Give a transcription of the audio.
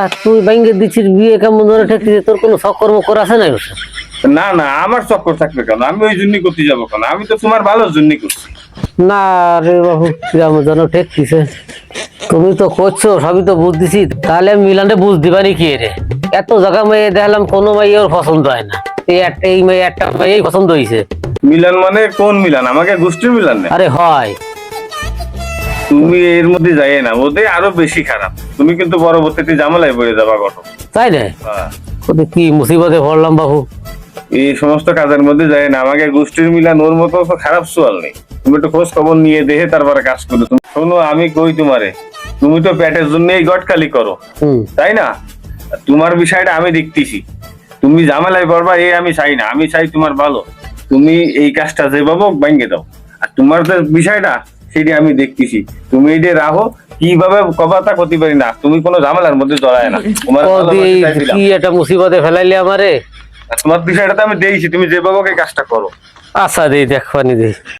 আর তুই ব্যাংকে দিচ্ছিস বিয়ে কেমন ধরে ঠেকছিস তোর কোনো সকর্ম করা আছে না না না আমার চক্কর থাকবে কেন? আমি ওই জন্যই করতে যাব কেন? আমি তো তোমার ভালোর জন্যই করছি। না রে বাবু যেন ঠেকছিছে তুমি তো করছ সবই তো বুঝতেছি তাহলে আমি মিলানটা বুঝ দিবানি কি রে? এত জায়গা মেয়ে দেখলাম কোনো মেয়ে ওর পছন্দ হয় না। এই একটা এই মেয়ে একটা মেয়েই পছন্দ হয়েছে মিলান মানে কোন মিলান? আমাকে গোষ্ঠীর মিলান আরে হয়। তুমি এর মধ্যে যাই না ওদের আরও বেশি খারাপ। তুমি কিন্তু পরবর্তীতে জামালায় পড়ে যাবা ঘটক তাই না? হ্যাঁ। ওদের কি মুসিবতে পড়লাম বাবু এই সমস্ত কাজের মধ্যে যায় না আমাকে গোষ্ঠীর মিলান ওর মতো খারাপ সোয়াল নেই। তুমি একটু খোঁজ খবর নিয়ে দেখে তারপরে কাজ করো। তুমি শোনো আমি কই তোমারে? তুমি তো পেটের জন্য এই গটকালি করো। তাই না? তোমার বিষয়টা আমি দেখতেছি। তুমি ঝামেলায় পড়বা এই আমি চাই না। আমি চাই তোমার ভালো। তুমি এই কাজটা যেভাবে হোক ভেঙে দাও। আর তোমার যে বিষয়টা সেটি আমি দেখতেছি। তুমি এই যে রাহো কীভাবে কবাতা করতে পারি না? তুমি কোনো ঝামেলার মধ্যে জড়ায় না। তোমার। কি একটা মুসিবতে ফেলাইলে আমারে? তোমার বিষয়টা তো আমি দেখছি তুমি যেভাবে কাজটা করো। আচ্ছা দেই নি দেই।